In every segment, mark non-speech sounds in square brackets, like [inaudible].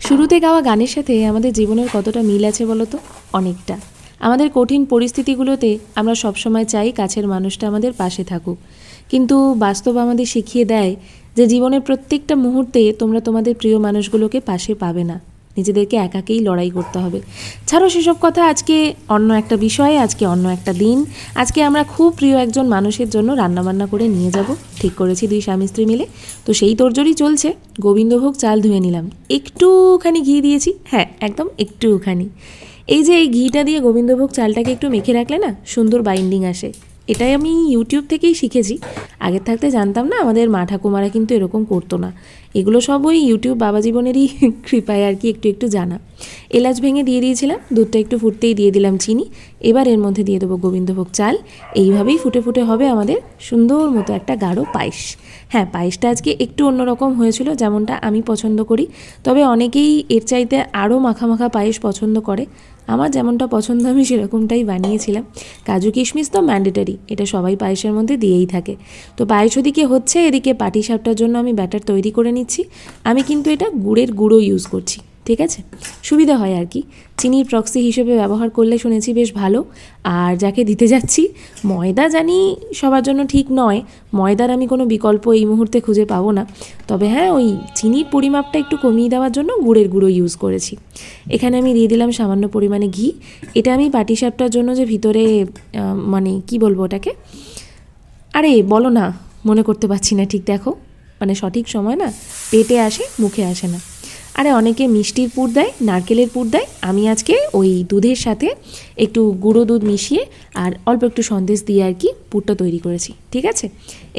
শুরুতে গাওয়া গানের সাথে আমাদের জীবনের কতটা মিল আছে বলো তো? অনেকটা। আমাদের কঠিন পরিস্থিতিগুলোতে আমরা সবসময় চাই কাছের মানুষটা আমাদের পাশে থাকুক। কিন্তু বাস্তব আমাদের শিখিয়ে দেয় যে জীবনের প্রত্যেকটা মুহূর্তে তোমরা তোমাদের প্রিয় মানুষগুলোকে পাশে পাবে না। নিজেদেরকে একাকেই লড়াই করতে হবে। ছাড়ো সেসব কথা, আজকে অন্য একটা বিষয়ে, আজকে অন্য একটা দিন। আজকে আমরা খুব প্রিয় একজন মানুষের জন্য রান্নাবান্না করে নিয়ে যাব। ঠিক করেছি দুই স্বামী স্ত্রী মিলে। তো সেই তোরজোরই চলছে। গোবিন্দভোগ চাল ধুয়ে নিলাম। একটুখানি ঘি দিয়েছি। হ্যাঁ একদম একটুখানি। এই যে এই ঘিটা দিয়ে গোবিন্দভোগ চালটাকে একটু মেখে রাখলে না, সুন্দর বাইন্ডিং আসে। এটাই আমি ইউটিউব থেকেই শিখেছি। আগের থাকতে জানতাম না, আমাদের মা ঠাকুমারা কিন্তু এরকম করতো না। এগুলো সব ওই ইউটিউব বাবা জীবনেরই [laughs] কৃপায় আর কি একটু একটু জানা। এলাচ ভেঙে দিয়ে দিয়েছিলাম, দুধটা একটু ফুটতেই দিয়ে দিলাম চিনি। এবার এর মধ্যে দিয়ে দেবো গোবিন্দভোগ চাল। এইভাবেই ফুটে ফুটে হবে আমাদের সুন্দর মতো একটা গাঢ় পায়েস। হ্যাঁ পায়েসটা আজকে একটু অন্যরকম হয়েছিল যেমনটা আমি পছন্দ করি। তবে অনেকেই এর চাইতে আরও মাখা মাখা পায়েস পছন্দ করে। আমার যেমনটা পছন্দ, আমি সেরকমটাই বানিয়েছিলাম। কাজু কিশমিশ তো ম্যান্ডেটারি এটা সবাই পায়েসের মধ্যে দিয়েই থাকে। তো পায়েস ওদিকে হচ্ছে, এদিকে পাটি সাপটার জন্য আমি ব্যাটার তৈরি করে নিচ্ছি। আমি কিন্তু এটা গুড়ের গুঁড়ো ইউজ করছি। ঠিক আছে? সুবিধা হয় আর কি। চিনির প্রক্সি হিসেবে ব্যবহার করলে শুনেছি বেশ ভালো। আর যাকে দিতে যাচ্ছি, ময়দা জানি সবার জন্য ঠিক নয়। ময়দার আমি কোনো বিকল্প এই মুহূর্তে খুঁজে পাবো না। তবে হ্যাঁ ওই চিনির পরিমাপটা একটু কমিয়ে দেওয়ার জন্য গুড়ের গুঁড়ো ইউজ করেছি। এখানে আমি দিয়ে দিলাম সামান্য পরিমাণে ঘি। এটা আমি পাটিসাপটার জন্য যে ভিতরে মানে কি বলব ওটাকে? আরে বলো না, মনে করতে পারছি না ঠিক দেখো। মানে সঠিক সময় না, পেটে আসে, মুখে আসে না। আরে অনেকে মিষ্টির পুর দেয়, নারকেলের পুর দেয়। আমি আজকে ওই দুধের সাথে একটু গুঁড়ো দুধ মিশিয়ে আর অল্প একটু সন্দেশ দিয়ে আর কি পুরটা তৈরি করেছি, ঠিক আছে?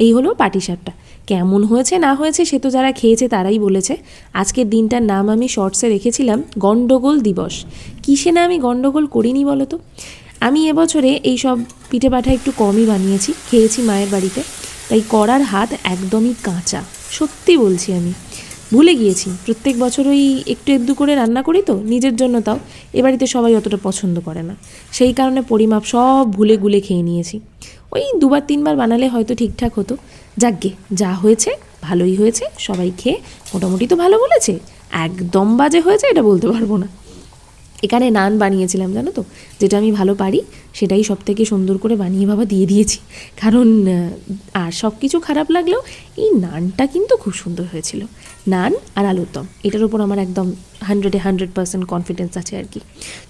এই হলো পাটিসাপটা। কেমন হয়েছে, না হয়েছে সে তো যারা খেয়েছে তারাই বলেছে। আজকের দিনটার নাম আমি শর্টসে রেখেছিলাম গণ্ডগোল দিবস। কিসে না আমি গণ্ডগোল করিনি বলো তো? আমি এবছরে এই সব পিঠে পাঠা একটু কমই বানিয়েছি, খেয়েছি মায়ের বাড়িতে। তাই করার হাত একদমই কাঁচা, সত্যি বলছি আমি। ভুলে গিয়েছি। প্রত্যেক বছর ওই একটু একটু করে রান্না করি তো, নিজের জন্য তাও। এ বাড়িতে সবাই অতটা পছন্দ করে না। সেই কারণে পরিমাপ সব ভুলে গুলে খেয়ে নিয়েছি। ওই দুবার তিনবার বানালে হয়তো ঠিকঠাক হতো। যাকগে, যা হয়েছে ভালোই হয়েছে, সবাই খেয়ে মোটামুটি তো ভালো বলেছে। একদম বাজে হয়েছে এটা বলতে পারব না। এখানে নান বানিয়েছিলাম জানো তো, যেটা আমি ভালো পারি। সেটাই সব থেকে সুন্দর করে বানিয়ে বাবা দিয়ে দিয়েছি। কারণ আর সব কিছু খারাপ লাগলেও এই নানটা কিন্তু খুব সুন্দর হয়েছিল। নান আর আলুর দম, এটার উপর আমার একদম হান্ড্রেডে হান্ড্রেড পার্সেন্ট কনফিডেন্স আছে আর কি।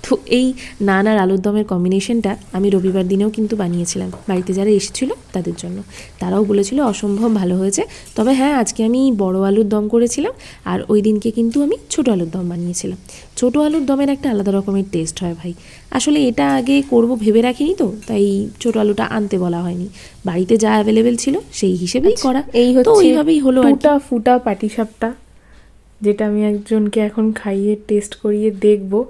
তো এই নান আর আলুর দমের কম্বিনেশনটা আমি রবিবার দিনেও কিন্তু বানিয়েছিলাম। বাড়িতে যারা এসেছিল তাদের জন্য। তারাও বলেছিল, অসম্ভব ভালো হয়েছে। তবে হ্যাঁ আজকে আমি বড় আলুর দম করেছিলাম আর ওই দিনকে কিন্তু আমি ছোট আলুর দম বানিয়েছিলাম। ছোট আলুর দমের একটা আলাদা রকমের টেস্ট হয় ভাই। আসলে এটা আগে করব ভেবে রাখিনি তো তাই ছোট আলুটা আনতে বলা হয়নি। বাড়িতে যা অ্যাভেলেবেল ছিল সেই হিসেবেই করা। এই তো হচ্ছে ওইভাবেই হলো। টুটা ফুটা পাটিসাপটা যেটা আমি একজনকে এখন খাইয়ে টেস্ট করিয়ে দেখব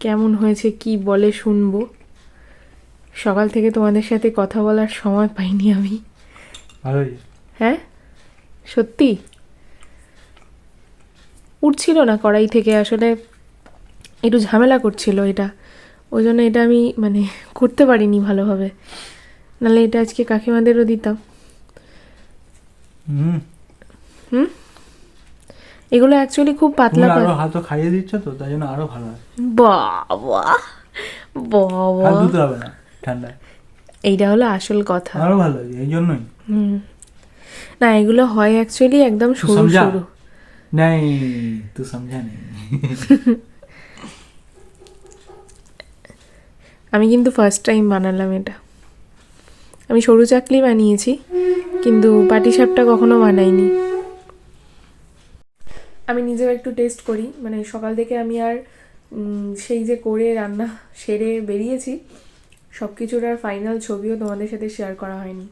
কেমন হয়েছে কি বলে শুনব। সকাল থেকে তোমাদের সাথে কথা বলার সময় পাইনি আমি। হ্যাঁ? সত্যি? উঠছিল না কড়াই থেকে আসলে একটু ঝামেলা করছিল এটা। ওই জন্য এটা আমি মানে করতে পারিনি ভালোভাবে। নাহলে এটা আজকে কাকিমাদেরও দিতাম। হুম। এগুলো অ্যাকচুয়ালি খুব পাতলা আরও হাতও খাইয়ে দিচ্ছ তো তাই জন্য আরও ভালো বাবা বাবা। হাত হবে না ঠান্ডা এইটা হলো আসল কথা। আরও ভালো এই জন্যই। হুম। না এগুলো হয় অ্যাকচুয়ালি একদম সরু সরু নাই তুই সমঝা [laughs] আমি কিন্তু ফার্স্ট টাইম বানালাম এটা। আমি সরু চাকলি বানিয়েছি, কিন্তু পাটিসাপটা কখনো বানাইনি। আমি নিজেও একটু টেস্ট করি মানে সকাল থেকে আমি আর সেই যে করে রান্না সেরে বেরিয়েছি সব কিছুর আর ফাইনাল ছবিও তোমাদের সাথে শেয়ার করা হয়নি।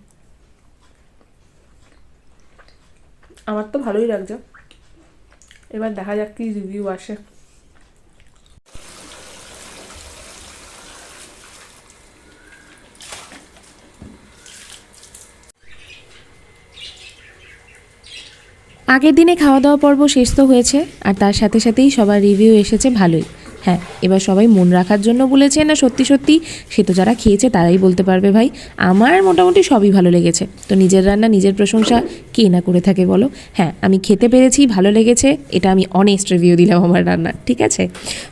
আমার তো ভালোই লাগছে। এবার দেখা যাক কি রিভিউ আসে। আগের দিনে খাওয়া দাওয়া পর্ব শেষ তো হয়েছে, আর তার সাথে সাথেই সবার রিভিউ এসেছে ভালোই। হ্যাঁ এবার সবাই মন রাখার জন্য বলেছে, না, সত্যি সত্যি, সে তো যারা খেয়েছে তারাই বলতে পারবে ভাই। আমার মোটামুটি সবই ভালো লেগেছে। তো নিজের রান্না, নিজের প্রশংসা কে না করে থাকে বলো? হ্যাঁ আমি খেতে পেরেছি, ভালো লেগেছে, এটা আমি অনেস্ট রিভিউ দিলাম আমার রান্না, ঠিক আছে?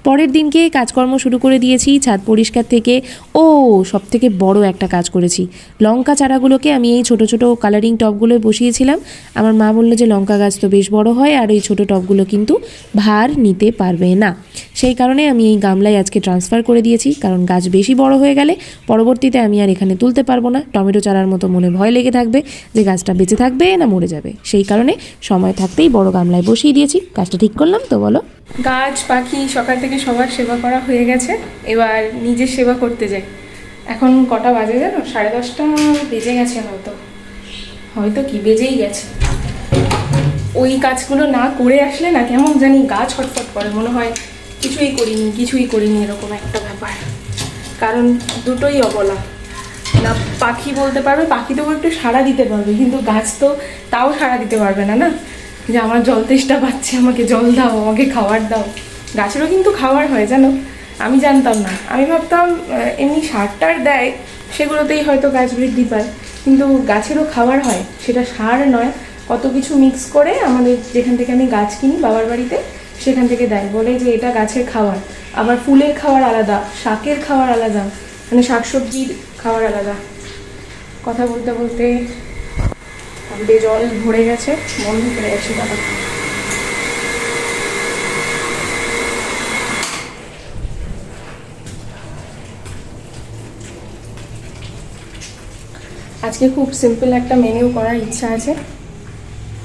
পরের দিনকে কাজকর্ম শুরু করে দিয়েছি, ছাদ পরিষ্কার থেকে, ও সব থেকে বড় একটা কাজ করেছি। লঙ্কা চারাগুলোকে আমি এই ছোট ছোট কালারিং টবগুলোয় বসিয়েছিলাম। আমার মা বলল যে, লঙ্কা গাছ তো বেশ বড় হয়, আর ওই ছোট টবগুলো কিন্তু ভার নিতে পারবে না। সেই কারণে আমি এই গামলায় আজকে ট্রান্সফার করে দিয়েছি, কারণ গাছ বেশি বড় হয়ে গেলে পরবর্তীতে আমি আর এখানে তুলতে পারব না। টমেটো চারার মতো মনে ভয় লেগে থাকবে যে গাছটা বেঁচে থাকবে না মরে যাবে। সেই কারণে সময় থাকতেই বড় গামলায় বসিয়ে দিয়েছি। গাছটা ঠিক করলাম তো বলো? গাছ, পাখি, সকাল থেকে সবার সেবা করা হয়ে গেছে। এবার নিজের সেবা করতে যাই। এখন কটা বাজে জানো? সাড়ে দশটা বেজে গেছে হয়তো। হয়তো কি বেজেই গেছে। ওই কাজগুলো না করে আসলে না কেমন জানি গা ছটফট করে, মনে হয় কিছুই করিনি কিছুই করিনি এরকম একটা ব্যাপার। কারণ দুটোই অবলা। না, পাখি বলতে পারবে, পাখি তবু একটু সাড়া দিতে পারবে, কিন্তু গাছ তো তাও সাড়া দিতে পারবে না না? যে আমার জল তেষ্টা পাচ্ছে, আমাকে জল দাও, আমাকে খাবার দাও। গাছেরও কিন্তু খাবার হয়, জানো? আমি জানতাম না। আমি ভাবতাম এমনি সার টার দেয়, সেগুলোতেই হয়তো গাছ বৃদ্ধি পায়। কিন্তু গাছেরও খাবার হয়, সেটা সার নয়। কত কিছু মিক্স করে আমাদের যেখান থেকে আমি গাছ কিনি, বাবার বাড়িতে সেখান থেকে দেয়। বলে যে এটা গাছের খাবার। আবার ফুলের খাবার আলাদা, শাকের খাবার আলাদা মানে শাকসবজির খাবার আলাদা। কথা বলতে বলতে আমাদের জল ভরে গেছে বন্ধ করে গেছে দাদা। আজকে খুব সিম্পল একটা মেনু করার ইচ্ছা আছে।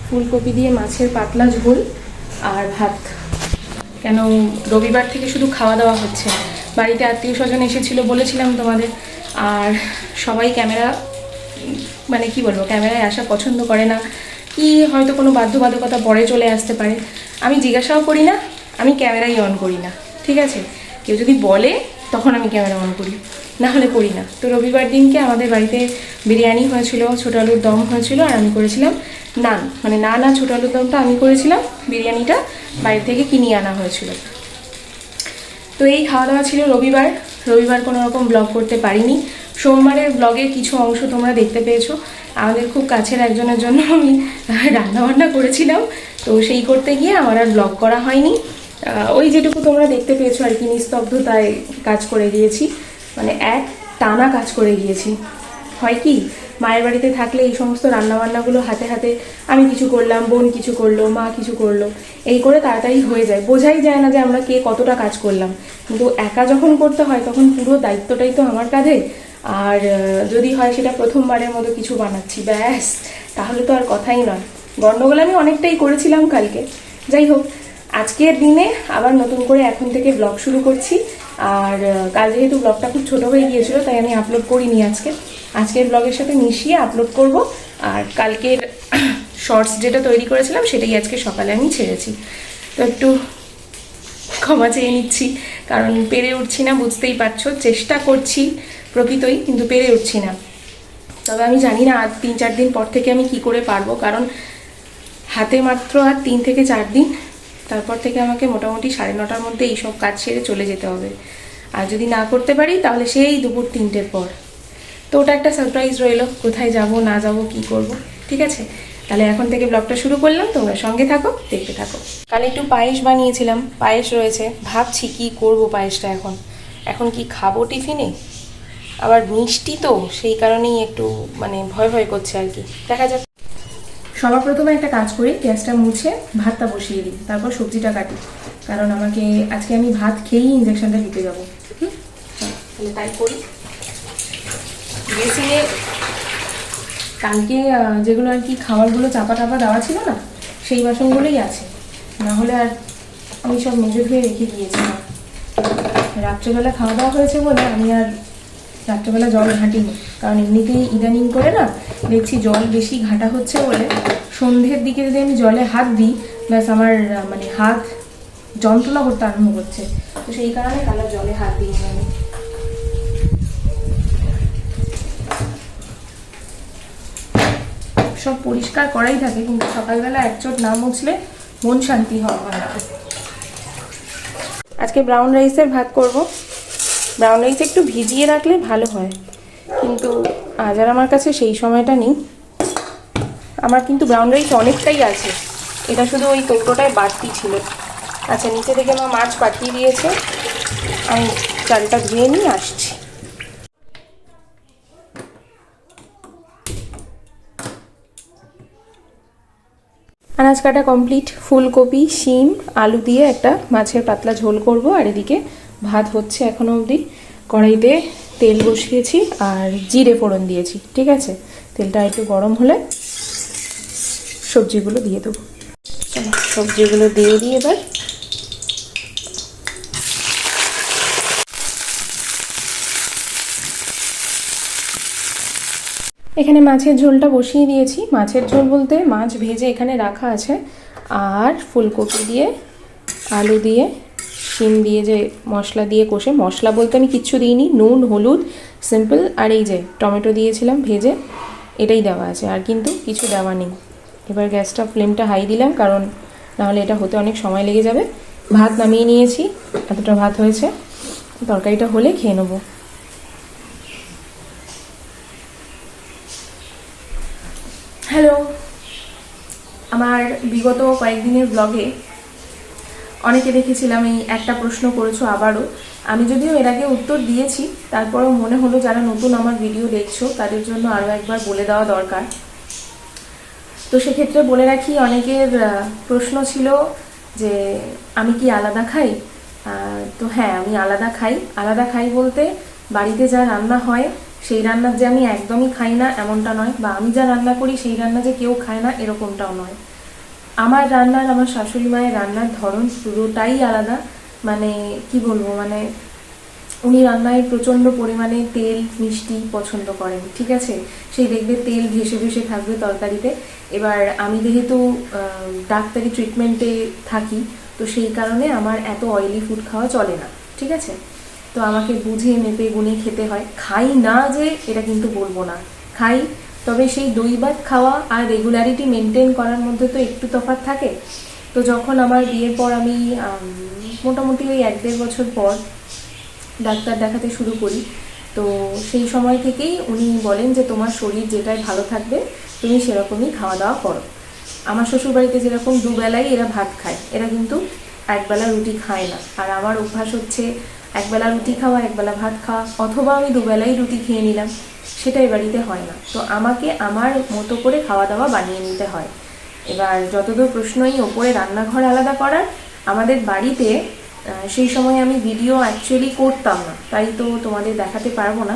ফুলকপি দিয়ে মাছের পাতলা ঝোল আর ভাত। কেন রবিবার থেকে শুধু খাওয়া দাওয়া হচ্ছে বাড়িতে আত্মীয় স্বজন এসেছিল বলেছিলাম তোমাদের, আর সবাই ক্যামেরা মানে কি বলব, ক্যামেরায় আসা পছন্দ করে না। কি হয়তো কোনো বাধ্যবাধকতা পরে চলে আসতে পারে। আমি জিজ্ঞাসাও করি না, আমি ক্যামেরাই অন করি না, ঠিক আছে? কেউ যদি বলে, তখন আমি ক্যামেরা অন করি। না হলে করি না। তো রবিবার দিনকে আমাদের বাড়িতে বিরিয়ানি হয়েছিল, ছোট আলুর দম হয়েছিল আর আমি করেছিলাম নান। মানে নান আর ছোটো আলুর দমটা আমি করেছিলাম, বিরিয়ানিটা বাইরে থেকে কিনিয়ে আনা হয়েছিল। তো এই খাওয়া দাওয়া ছিল রবিবার। রবিবার কোনো রকম ব্লগ করতে পারিনি। সোমবারের ব্লগের কিছু অংশ তোমরা দেখতে পেয়েছ। আমাদের খুব কাছের একজনের জন্য আমি রান্না বান্না করেছিলাম। তো সেই করতে গিয়ে আমার আর ব্লগ করা হয়নি। ওই যেটুকু তোমরা দেখতে পেয়েছ আর কি, নিস্তব্ধতায় কাজ করে গিয়েছি। মানে এক টানা কাজ করে গিয়েছি। হয় কি? মায়ের বাড়িতে থাকলে এই সমস্ত রান্নাবান্নাগুলো হাতে হাতে আমি কিছু করলাম, বোন কিছু করল, মা কিছু করল, এই করে তাড়াতাড়ি হয়ে যায়। বোঝাই যায় না যে আমরা কে কতটা কাজ করলাম। কিন্তু একা যখন করতে হয়, তখন পুরো দায়িত্বটাই তো আমার কাঁধে। আর যদি হয় সেটা প্রথমবারের মতো কিছু বানাচ্ছি, ব্যাস। তাহলে তো আর কথাই নয়। গণ্ডগোল আমি অনেকটাই করেছিলাম কালকে। যাই হোক, আজকের দিনে আবার নতুন করে এখন থেকে ব্লগ শুরু করছি। আর কাল যেহেতু ব্লগটা খুব ছোট হয়ে গিয়েছিল, তাই আমি আপলোড করিনি আজকে। আজকের ব্লগের সাথে মিশিয়ে আপলোড করব। আর কালকের [coughs] শর্টস যেটা তৈরি করেছিলাম, সেটাই আজকে সকালে আমি ছেড়েছি। তো একটু ক্ষমা চেয়ে নিচ্ছি, কারণ পেরে উঠছি না, বুঝতেই পারছ, চেষ্টা করছি প্রকৃতই, কিন্তু পেরে উঠছি না। তবে আমি জানি না আর তিন চার দিন পর থেকে আমি কি করে পারব, কারণ হাতে মাত্র আর তিন থেকে চার দিন তারপর থেকে আমাকে মোটামুটি সাড়ে নটার মধ্যে এইসব কাজ সেরে চলে যেতে হবে। আর যদি না করতে পারি, তাহলে সেই দুপুর তিনটের পর। তো ওটা একটা সারপ্রাইজ রইল, কোথায় যাব, না যাব, কি করব, ঠিক আছে? তাহলে এখন থেকে ব্লগটা শুরু করলাম, তোমরা সঙ্গে থাকো, দেখতে থাকো। কাল একটু পায়েস বানিয়েছিলাম, পায়েস রয়েছে, ভাবছি কি করব পায়েসটা এখন। এখন কি খাব টিফিনে? আবার মিষ্টি তো, সেই কারণেই একটু মানে ভয় ভয় করছে আর কি। দেখা যাক। সবার প্রথমে একটা কাজ করি, গ্যাসটা মুছে ভাতটা বসিয়ে দিই, তারপর সবজিটা কাটি। কারণ আমাকে, আজকে আমি ভাত খেয়েই ইঞ্জেকশনটা দিতে যাব। তাই কালকে যেগুলো আর কি খাবারগুলো চাপা টাপা দেওয়া ছিল না, সেই বাসনগুলোই আছে। না হলে আর আমি সব মেজে ধুয়ে রেখে দিয়েছিলাম। রাত্রেবেলা খাওয়া দাওয়া হয়েছে বলে আমি আর রাত্রেবেলা জল ঘাঁটিনি কারণ এমনিতেই ইদানিং করে না, দেখছি জল বেশি ঘাটা হচ্ছে বলে। সন্ধ্যের দিকে যদি আমি জলে হাত দিই, ব্যাস আমার মানে হাত যন্ত্রণা করতে আরম্ভ করছে। তো সেই কারণে কালো জলে হাত দিই আমি। সব পরিষ্কার করাই থাকে, কিন্তু সকালবেলা একচোট না মুছলে মন শান্তি না। আজকে ব্রাউন রাইসের ভাত করব। ব্রাউন রাইস একটু ভিজিয়ে রাখলে ভালো হয়। কিন্তু আজ আর আমার কাছে সেই সময়টা নেই। আমার কিন্তু ব্রাউন রাইস অনেকটাই আছে। এটা শুধু ওই কৌটোটায় বাড়তি ছিল। আচ্ছা নিচে থেকে আমার মাছ পাঠিয়ে দিয়েছে। আমি চালটা ধুয়ে নিয়ে আসছি। আনাজ কাটা কমপ্লিট। ফুলকপি, শিম, আলু দিয়ে একটা মাছের পাতলা ঝোল করব। আর এদিকে ভাত হচ্ছে এখনও অবধি। কড়াইতে তেল বসিয়েছি আর জিরে ফোড়ন দিয়েছি, ঠিক আছে? তেলটা একটু গরম হলে সবজিগুলো দিয়ে দেবো। সবজিগুলো দিয়ে দিয়ে এবার। এখানে মাছের ঝোলটা বসিয়ে দিয়েছি। মাছের ঝোল বলতে মাছ ভেজে এখানে রাখা আছে। আর ফুলকপি দিয়ে, আলু দিয়ে শিম দিয়ে যে মশলা দিয়ে কষে, মশলা বলতে আমি কিচ্ছু দিইনি, নুন, হলুদ সিম্পল আর এই যে টমেটো দিয়েছিলাম ভেজে, এটাই দেওয়া আছে, আর কিন্তু কিছু দেওয়া নেই। এবার গ্যাসটা ফ্লেমটা হাই দিলাম, কারণ নাহলে এটা হতে অনেক সময় লেগে যাবে। ভাত নামিয়ে নিয়েছি, এতটা ভাত হয়েছে, তরকারিটা হলে খেয়ে নেব। হ্যালো, আমার বিগত কয়েকদিনের ব্লগে অনেকে দেখেছিলাম এই একটা প্রশ্ন করেছ আবারও। আমি যদিও এর আগে উত্তর দিয়েছি, তারপরেও মনে হলো যারা নতুন আমার ভিডিও দেখছ, তাদের জন্য আরও একবার বলে দেওয়া দরকার। তো সেক্ষেত্রে বলে রাখি, অনেকের প্রশ্ন ছিল যে, আমি কি আলাদা খাই? তো হ্যাঁ আমি আলাদা খাই। আলাদা খাই বলতে বাড়িতে যা রান্না হয়, সেই রান্নার যে আমি একদমই খাই না এমনটা নয়, বা আমি যা রান্না করি, সেই রান্না যে কেউ খায় না, এরকমটাও নয়। আমার রান্নার, আমার শাশুড়ি মায়ের রান্নার ধরন পুরোটাই আলাদা। মানে কি বলব মানে উনি রান্নায় প্রচণ্ড পরিমাণে তেল, মিষ্টি পছন্দ করেন, ঠিক আছে? সেই দেখবে তেল ভেসে ভেসে থাকবে তরকারিতে। এবার আমি যেহেতু ডাক্তারি ট্রিটমেন্টে থাকি, তো সেই কারণে আমার এত অয়েলি ফুড খাওয়া চলে না, ঠিক আছে? তো আমাকে বুঝে মেপে গুনে খেতে হয়। খাই না যে, এটা কিন্তু বলব না। খাই তবে সেই দই ভাত খাওয়া আর রেগুলারিটি মেনটেন করার মধ্যে তো একটু তফাৎ থাকে। তো যখন আমার বিয়ের পর আমি, মোটামুটি ওই এক দেড় বছর পর ডাক্তার দেখাতে শুরু করি, তো সেই সময় থেকেই উনি বলেন যে তোমার শরীর যেটাই ভালো থাকবে, তুমি সেরকমই খাওয়া দাওয়া করো। আমার শ্বশুরবাড়িতে যেরকম দুবেলাই এরা ভাত খায়, এরা কিন্তু একবেলা রুটি খায় না। আর আমার অভ্যাস হচ্ছে একবেলা রুটি খাওয়া, একবেলা ভাত খাওয়া, অথবা আমি দুবেলাই রুটি খেয়ে নিলাম। সেটাই বাড়িতে হয় না। তো আমাকে আমার মতো করে খাওয়া দাওয়া বানিয়ে নিতে হয়। এবার যতদূর প্রশ্নই ওপরে রান্নাঘর আলাদা করার, আমাদের বাড়িতে সেই সময় আমি ভিডিও অ্যাকচুয়ালি করতাম না। তাই তো তোমাদের দেখাতে পারব না।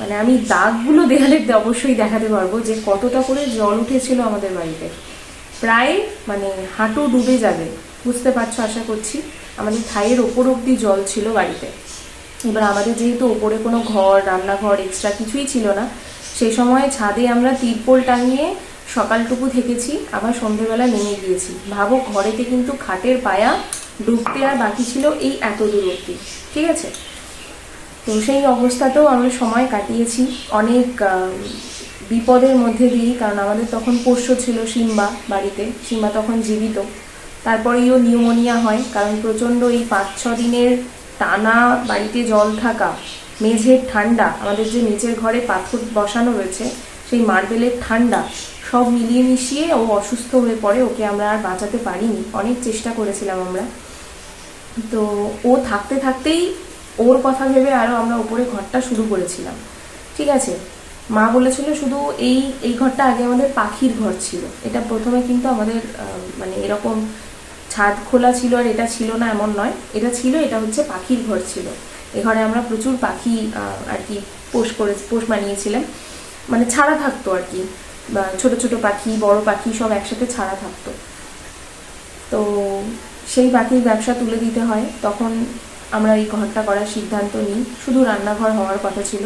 মানে আমি দাগগুলো দেখালে অবশ্যই দেখাতে পারব যে কতটা করে জল উঠেছিল আমাদের বাড়িতে। প্রায় মানে হাঁটু ডুবে যাবে, বুঝতে পারছ আশা করছি? আমাদের থাইয়ের ওপর অব্দি জল ছিল বাড়িতে। এবার আমাদের যেহেতু ওপরে কোনো ঘর, রান্নাঘর এক্সট্রা কিছুই ছিল না, সেই সময় ছাদে আমরা তিরপল টাঙিয়ে সকালটুকু থেকেছি, আবার সন্ধেবেলা নেমে গিয়েছি। ভাবো ঘরেতে কিন্তু খাটের পায়া ডুবতে আর বাকি ছিল এই এত দূর অব্দি ঠিক আছে? তো সেই অবস্থাতেও আমরা সময় কাটিয়েছি, অনেক বিপদের মধ্যে দিয়েই, কারণ আমাদের তখন পোষ্য ছিল সিম্বা বাড়িতে, সিম্বা তখন জীবিত। তারপরেও নিউমোনিয়া হয়, কারণ প্রচণ্ড এই পাঁচ ছ দিনের টানা বাড়িতে জল থাকা, মেঝের ঠান্ডা, আমাদের যে নিচের ঘরে পাথর বসানো রয়েছে, সেই মার্বেলের ঠান্ডা সব মিলিয়ে মিশিয়ে ও অসুস্থ হয়ে পড়ে, ওকে আমরা আর বাঁচাতে পারিনি। অনেক চেষ্টা করেছিলাম আমরা। তো ও থাকতে থাকতেই ওর কথা ভেবে আরও আমরা ওপরে ঘরটা শুরু করেছিলাম। ঠিক আছে? মা বলেছিল শুধু এই এই ঘরটা আগে আমাদের পাখির ঘর ছিল। এটা প্রথমে কিন্তু আমাদের মানে এরকম ছাদ খোলা ছিল আর এটা ছিল না, এমন নয়। এটা ছিল, এটা হচ্ছে পাখির ঘর ছিল। এ ঘরে আমরা প্রচুর পাখি আর কি পোষ করে, পোষ বানিয়েছিলাম মানে ছাড়া থাকতো আর কি। ছোট ছোট পাখি, বড় পাখি সব একসাথে ছাড়া থাকতো। তো সেই পাখির ব্যবসা তুলে দিতে হয়। তখন আমরা এই ঘরটা করার সিদ্ধান্ত নিই। শুধু রান্নাঘর হওয়ার কথা ছিল।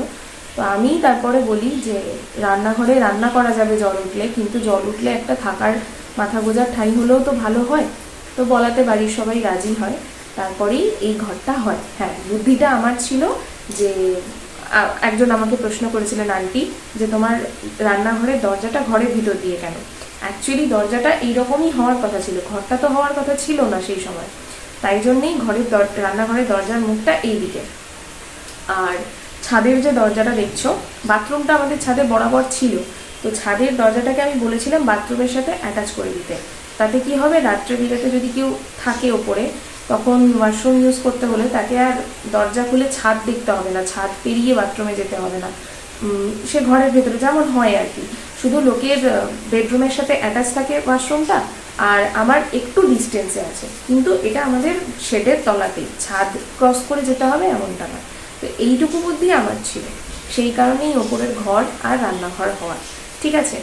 তো আমি তারপরে বলি যে, রান্নাঘরে রান্না করা যাবে জল উঠলে। কিন্তু জল উঠলে একটা থাকার মাথা গোজার ঠাই হলেও তো ভালো হয়। তো বলাতে বাড়ির সবাই রাজি হয়। তারপরেই এই ঘরটা হয়। হ্যাঁ বুদ্ধিটা আমার ছিল যে একজন আমাকে প্রশ্ন করেছিলেন, আন্টি, যে তোমার রান্নাঘরের দরজাটা ঘরের ভিতর দিয়ে কেন? অ্যাকচুয়ালি দরজাটা এইরকমই হওয়ার কথা ছিল। ঘরটা তো হওয়ার কথা ছিল না সেই সময়। তাই জন্যেই ঘরের রান্নাঘরের দরজার মুখটা এই দিকে আর ছাদের যে দরজাটা দেখছ, বাথরুমটা আমাদের ছাদে বরাবর ছিল। তো ছাদের দরজাটাকে আমি বলেছিলাম বাথরুমের সাথে অ্যাটাচ করে দিতে। তাতে কি হবে? রাত্রে বিরাতে যদি কেউ থাকে ওপরে, তখন ওয়াশরুম ইউজ করতে হলে তাকে আর দরজা খুলে ছাদ দেখতে হবে না। ছাদ পেরিয়ে বাথরুমে যেতে হবে না। সে ঘরের ভেতরে যেমন হয় আর কি। শুধু লোকের বেডরুমের সাথে অ্যাটাচ থাকে ওয়াশরুমটা আর আমার একটু ডিস্টেন্সে আছে। কিন্তু এটা আমাদের শেডের তলাতেই। ছাদ ক্রস করে যেতে হবে এমনটা না তো এইটুকু বুদ্ধি আমার ছিল। সেই কারণেই ওপরের ঘর আর রান্নাঘর হওয়া ঠিক আছে?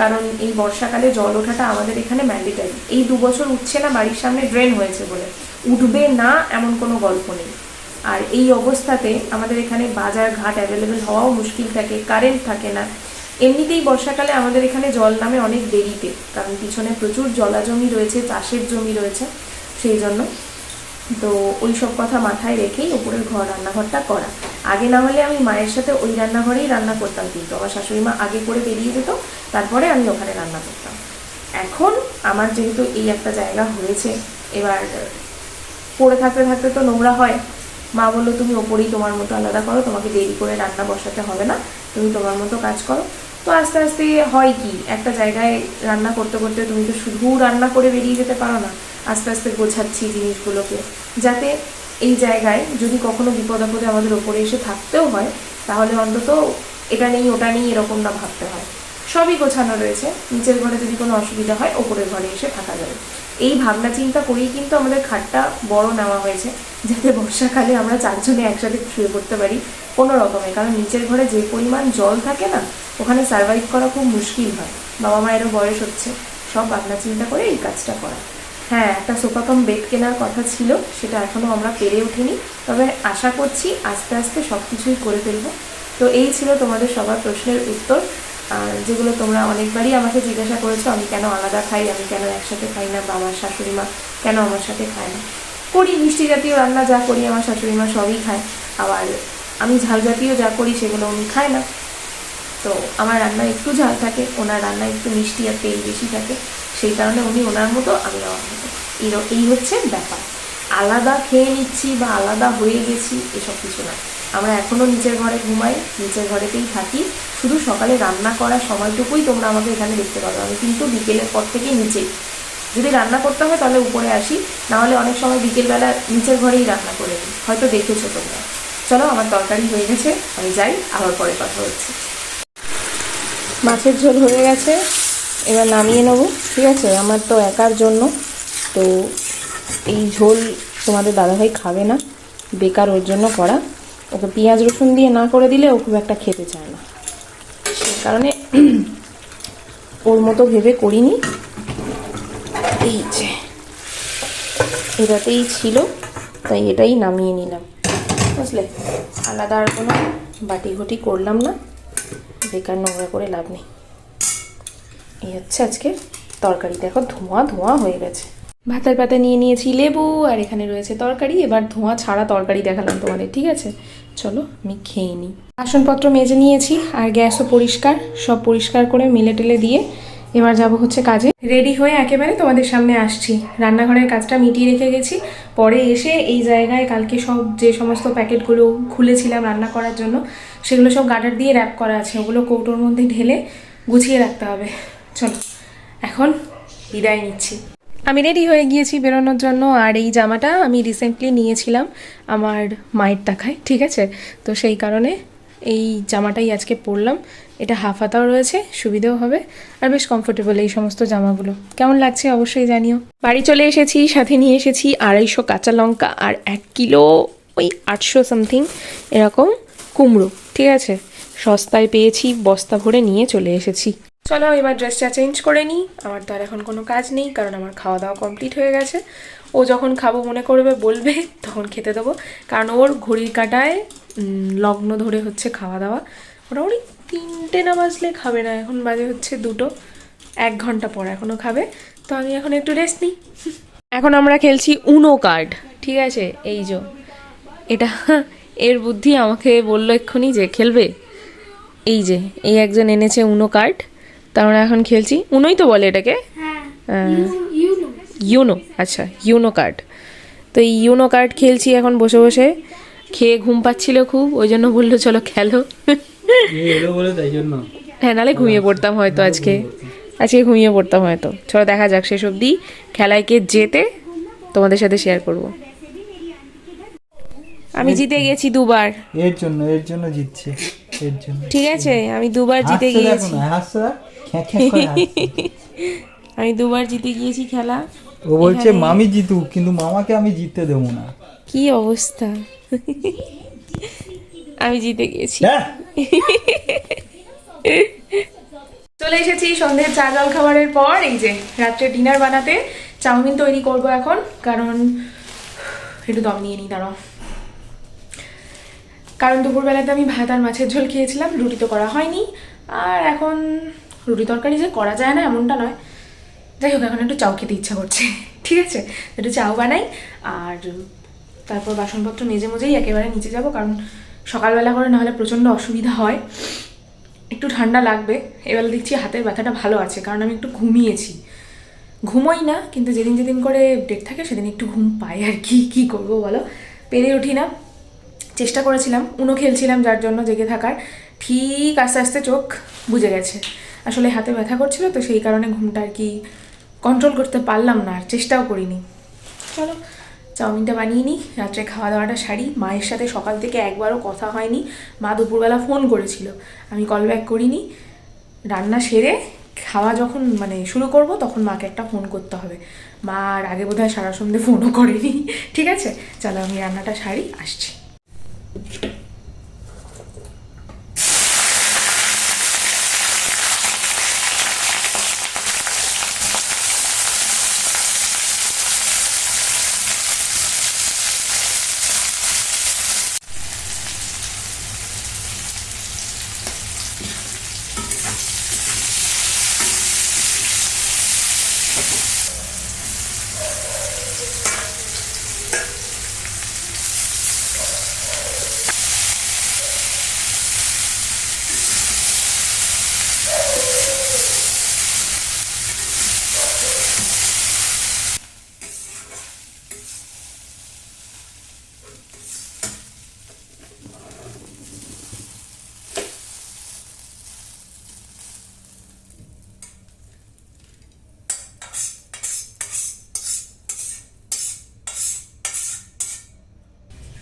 কারণ এই বর্ষাকালে জল ওঠাটা আমাদের এখানে ম্যান্ডেটারি এই দু বছর উঠছে না, বাড়ির সামনে ড্রেন হয়েছে বলে। উঠবে না এমন কোনো গল্প নেই। আর এই অবস্থাতে আমাদের এখানে বাজার ঘাট অ্যাভেলেবেল হওয়াও মুশকিল থাকে কারেন্ট থাকে না। এমনিতেই বর্ষাকালে আমাদের এখানে জল নামে অনেক দেরিতে, কারণ পিছনে প্রচুর জলাজমি রয়েছে, চাষের জমি রয়েছে, সেই জন্য। তো ওই সব কথা মাথায় রেখেই উপরের ঘর, রান্নাঘরটা করা। আগে না হলে আমি মায়ের সাথে ওই রান্নাঘরেই রান্না করতাম কিন্তু। আমার শাশুড়ি মা আগে করে বেরিয়ে যেত, তারপরে আমি ওখানে রান্না করতাম। এখন আমার যেহেতু এই একটা জায়গা হয়েছে, এবার পড়ে থাকতে থাকতে তো নোংরা হয়। মা বলল, তুমি ওপরেই তোমার মতো আলাদা করো, তোমাকে দেরি করে রান্না বসাতে হবে না, তুমি তোমার মতো কাজ করো। তো আস্তে আস্তে হয় কি, একটা জায়গায় রান্না করতে করতে তুমি তো শুধু রান্না করে বেরিয়ে যেতে পারো না, আস্তে আস্তে গোছাচ্ছি জিনিসগুলোকে, যাতে এই জায়গায় যদি কখনো বিপদ আপদে আমাদের ওপরে এসে থাকতেও হয়, তাহলে অন্তত এটা নেই, ওটা নেই এরকম না ভাবতে হয়। সবই গোছানো রয়েছে, নিচের ঘরে যদি কোনো অসুবিধা হয় ওপরের ঘরে এসে থাকা যাবে। এই ভাবনা চিন্তা করেই কিন্তু আমাদের খাটটা বড় নেওয়া হয়েছে, যাতে বর্ষাকালে আমরা চারজনে একসাথে শুয়ে পড়তে পারি কোনো রকমে। কারণ নিচের ঘরে যে পরিমাণ জল থাকে না, ওখানে সার্ভাইভ করা খুব মুশকিল হয়। বাবা মায়েরও বয়স হচ্ছে, সব ভাবনা চিন্তা করে এই কাজটা করা। হ্যাঁ একটা সোফা কাম বেড কেনার কথা ছিল, সেটা এখনও আমরা পেরে উঠিনি। তবে আশা করছি আস্তে আস্তে সব কিছুই করে ফেলব। তো এই ছিল তোমাদের সবার প্রশ্নের উত্তর। যেগুলো তোমরা অনেকবারই আমাকে জিজ্ঞাসা করেছ, আমি কেন আলাদা খাই, আমি কেন একসাথে খাই না বা আমার শাশুড়ি মা কেন আমার সাথে খায় না? করি, মিষ্টি জাতীয় রান্না যা করি, আমার শাশুড়ি মা সবই খায়। আবার আমি ঝাল জাতীয় যা করি, সেগুলো উনি খায় না। তো আমার রান্না একটু ঝাল থাকে, ওনার রান্না একটু মিষ্টি আর তেল বেশি থাকে। সেই কারণে উনি ওনার মতো, আমি আমার মতো। এই হচ্ছে ব্যাপার। আলাদা খেয়ে নিচ্ছি বা আলাদা হয়ে গেছি, এসব কিছু না। আমরা এখনও নিচের ঘরে ঘুমাই নিচের ঘরেতেই থাকি। শুধু সকালে রান্না করার সময়টুকুই তোমরা আমাকে এখানে দেখতে পাবে। আমি কিন্তু বিকেলের পর থেকে নিচেই যদি রান্না করতে হয় তাহলে উপরে আসি, নাহলে অনেক সময় বিকেলবেলা নিচের ঘরেই রান্না করে নিই। হয়তো দেখেছ তোমরা। চলো, আমার তরকারি হয়ে গেছে, আমি যাই, আবার পরে কথা হচ্ছে। মাছের ঝোল হয়ে গেছে। এবার নামিয়ে নেব, ঠিক আছে? আমার তো একার জন্য। তো এই ঝোল তোমাদের দাদাভাই খাবে না, বেকার ওর জন্য করা। ওকে পেঁয়াজ রসুন দিয়ে না করে দিলে ও খুব একটা খেতে চায় না। সেই কারণে [clears throat] ওর মতো ভেবে করিনি। এই যে, এটাতেই ছিল, তাই এটাই নামিয়ে নিলাম। বুঝলে? আলাদা আর কোনো বাটি ঘটি করলাম না। বেকার নোংরা করে লাভ নেই। এই হচ্ছে আজকে তরকারি দেখো ধোঁয়া ধোঁয়া হয়ে গেছে। ভাতের পাতা নিয়ে নিয়েছি লেবু, আর এখানে রয়েছে তরকারি। এবার ধোঁয়া ছাড়া তরকারি দেখালাম তোমাদের, ঠিক আছে? চলো, আমি খেয়ে নিই। বাসনপত্র মেজে নিয়েছি, আর গ্যাসও পরিষ্কার। সব পরিষ্কার করে মেলে টেলে দিয়ে এবার যাব হচ্ছে কাজে। রেডি হয়ে একেবারে তোমাদের সামনে আসছি। রান্নাঘরের কাজটা মিটিয়ে রেখে গেছি। পরে এসে এই জায়গায় কালকে সব যে সমস্ত প্যাকেটগুলো খুলেছিলাম রান্না করার জন্য, সেগুলো সব গার্ডার দিয়ে র্যাপ করা আছে। ওগুলো কৌটোর মধ্যে ঢেলে গুছিয়ে রাখতে হবে। চলো, এখন বিদায় নিচ্ছি। আমি রেডি হয়ে গিয়েছি বেরোনোর জন্য, আর এই জামাটা আমি রিসেন্টলি নিয়েছিলাম আমার মায়ের টাকায়, ঠিক আছে? তো সেই কারণে এই জামাটাই আজকে পরলাম। এটা হাফ হাতাও রয়েছে, সুবিধেও হবে, আর বেশ কমফোর্টেবল এই সমস্ত জামাগুলো। কেমন লাগছে অবশ্যই জানিও। বাড়ি চলে এসেছি, সাথে নিয়ে এসেছি আড়াইশো কাঁচা লঙ্কা আর এক কিলো ওই আটশো সামথিং এরকম কুমড়ো, ঠিক আছে? সস্তায় পেয়েছি, বস্তা ভরে নিয়ে চলে এসেছি। চলো এবার ড্রেসটা চেঞ্জ করে নিই। আমার তো আর এখন কোনো কাজ নেই, কারণ আমার খাওয়া দাওয়া কমপ্লিট হয়ে গেছে। ও যখন খাব মনে করবে, বলবে, [laughs] তখন খেতে দেবো। কারণ ওর ঘড়ির কাটায় লগ্ন ধরে হচ্ছে খাওয়া দাওয়া মোটামুটি তিনটে না বাজলে খাবে না, এখন বাজে হচ্ছে দুটো। এক ঘণ্টা পর এখনও খাবে। তো আমি এখন একটু রেস্ট নিই। [laughs] এখন আমরা খেলছি উনো কার্ড ঠিক আছে? এই যে, এটা [laughs] এর বুদ্ধি আমাকে বলল এক্ষুনি যে, খেলবে? এই যে, এই একজন এনেছে উনো কার্ড তা আমরা এখন খেলছি। উনোই তো বলে এটাকে। হ্যাঁ ইউনো ইউনো। আচ্ছা ইউনো কার্ড। তো এই ইউনো কার্ড খেলছি এখন বসে বসে। খেয়ে ঘুম পাচ্ছিল খুব ওই জন্য বলল চলো খেলো। হ্যাঁ নাহলে ঘুমিয়ে পড়তাম হয়তো আজকে। আজকে ঘুমিয়ে পড়তাম হয়তো। চলো দেখা যাক শেষ অবধি। খেলায় কে জেতে তোমাদের সাথে শেয়ার করব। আমি জিতে গেছি দুবার। এর জন্য এর জন্য জিতছে এর জন্য। ঠিক আছে আমি দুবার জিতে গিয়েছি। না হাসছে [laughs] আমি দুবার জিতে গিয়েছি খেলা। ও বলছে মামি জিতুক কিন্তু মামাকে আমি জিততে দেবো না। কি অবস্থা? [laughs] আমি জিতে গিয়েছি। হ্যাঁ। [laughs] চলে এসেছি সন্ধ্যের চা জল খাবারের পর। এই যে রাত্রে ডিনার বানাতে চাউমিন তৈরি করব এখন কারণ [sighs] একটু দম নিয়ে নিই দাঁড়াও। কারণ দুপুরবেলাতে আমি ভাত আর মাছের ঝোল খেয়েছিলাম রুটি তো করা হয়নি। আর এখন রুটি তরকারি যে করা যায় না এমনটা নয়। যাই হোক, এখন একটু চাউ খেতে ইচ্ছা করছে। [laughs] ঠিক আছে? একটু চাউ বানাই আর তারপর বাসনপত্র মেজে মজেই একেবারে নিচে যাব কারণ সকালবেলা করে নাহলে প্রচণ্ড অসুবিধা হয়। একটু ঠান্ডা লাগবে। এবার দেখছি হাতের ব্যথাটা ভালো আছে কারণ আমি একটু ঘুমিয়েছি। ঘুমোই না, কিন্তু যেদিন যেদিন করে ডেট থাকে সেদিন একটু ঘুম পাই আর কি। কি করব বলো? পেরে উঠি না। চেষ্টা করেছিলাম, উনো খেলছিলাম যার জন্য জেগে থাকার। ঠিক আস্তে আস্তে চোখ বুঝে গেছে। আসলে হাতে ব্যথা করছিল, তো সেই কারণে ঘুমটা আর কি কন্ট্রোল করতে পারলাম না, আর চেষ্টাও করিনি। চলো, চাউমিনটা বানিয়ে নিই, রাত্রে খাওয়া দাওয়াটা সারি। মায়ের সাথে সকাল থেকে একবারও কথা হয়নি, মা দুপুরবেলা ফোন করেছিল। আমি কল ব্যাক করিনি, রান্না সেরে খাওয়া যখন মানে শুরু করব, তখন মাকে একটা ফোন করতে হবে। মা আর আগে বোধহয় সারা সন্ধে ফোনও করেনি, ঠিক আছে? চলো আমি রান্নাটা সারি, আসছি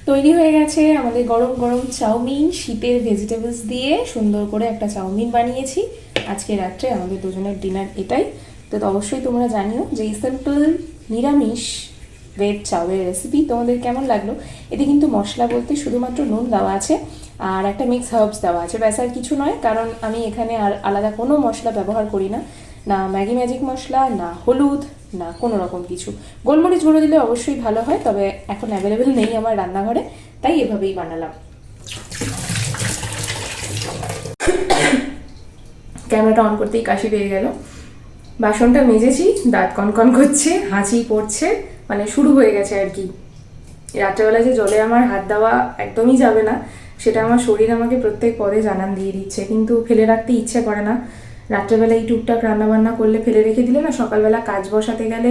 তৈরি হয়ে গেছে আমাদের গরম গরম চাউমিন, শীতের ভেজিটেবলস দিয়ে সুন্দর করে একটা চাউমিন বানিয়েছি। আজকে রাত্রে আমাদের দুজনের ডিনার এটাই। তো অবশ্যই তোমরা জানিও যে সিম্পল নিরামিষ ভেজ চাউয়ের রেসিপি তোমাদের কেমন লাগল? এতে কিন্তু মশলা বলতে শুধুমাত্র নুন দেওয়া আছে আর একটা মিক্স হার্বস দেওয়া আছে। ব্যাস, আর কিছু নয়, কারণ আমি এখানে আর আলাদা কোনো মশলা ব্যবহার করি না। না ম্যাগি ম্যাজিক মশলা, না হলুদ, না কোনো রকম কিছু। গোলমরিচ গুঁড়ো দিলে অবশ্যই ভালো হয়, তবে এখন অ্যাভেলেবেল নেই আমার রান্নাঘরে। তাই এভাবেই বানালাম। ক্যামেরাটা অন করতেই কাশি পেয়ে গেল। বাসনটা মেজেছি, দাঁত কনকন করছে, হাঁচি পড়ছে মানে শুরু হয়ে গেছে আর কি। রাত্রেবেলা যে জলে আমার হাত দেওয়া একদমই যাবে না, সেটা আমার শরীর আমাকে প্রত্যেক পদে জানান দিয়ে দিচ্ছে। কিন্তু ফেলে রাখতে ইচ্ছে করে না। রাত্রেবেলা এই টুকটাক রান্না বান্না করলে ফেলে রেখে দিলে না, সকালবেলা কাজ বসাতে গেলে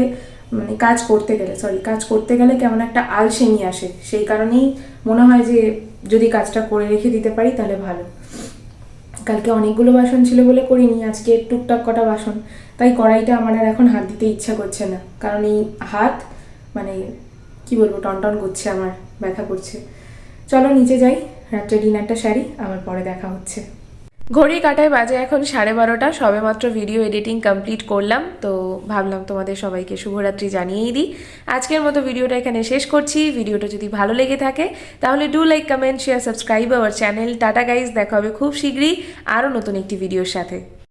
মানে কাজ করতে গেলে সরি কাজ করতে গেলে কেমন একটা আলসেমি আসে। সেই কারণেই মনে হয় যে যদি কাজটা করে রেখে দিতে পারি তাহলে ভালো। কালকে অনেকগুলো বাসন ছিল বলে করিনি আজকে টুকটাক কটা বাসন। তাই কড়াইটা আমার আর এখন হাত দিতে ইচ্ছা করছে না। কারণ এই হাত মানে কি বলব টনটন করছে আমার ব্যথা করছে। চলো নিচে যাই রাত্রে ডিনারটা সারি আবার পরে দেখা হচ্ছে। ঘড়ি কাটায় বাজে এখন সাড়ে বারোটা, সবে মাত্র ভিডিও এডিটিং কমপ্লিট করলাম, তো ভাবলাম তোমাদের সবাইকে শুভরাত্রি জানিয়েই দিই। আজকের মতো ভিডিওটা এখানে শেষ করছি। ভিডিওটা যদি ভালো লেগে থাকে, তাহলে do like comment share subscribe our channel tata guys দেখা হবে খুব শীঘ্রই আরও নতুন একটি ভিডিওর সাথে।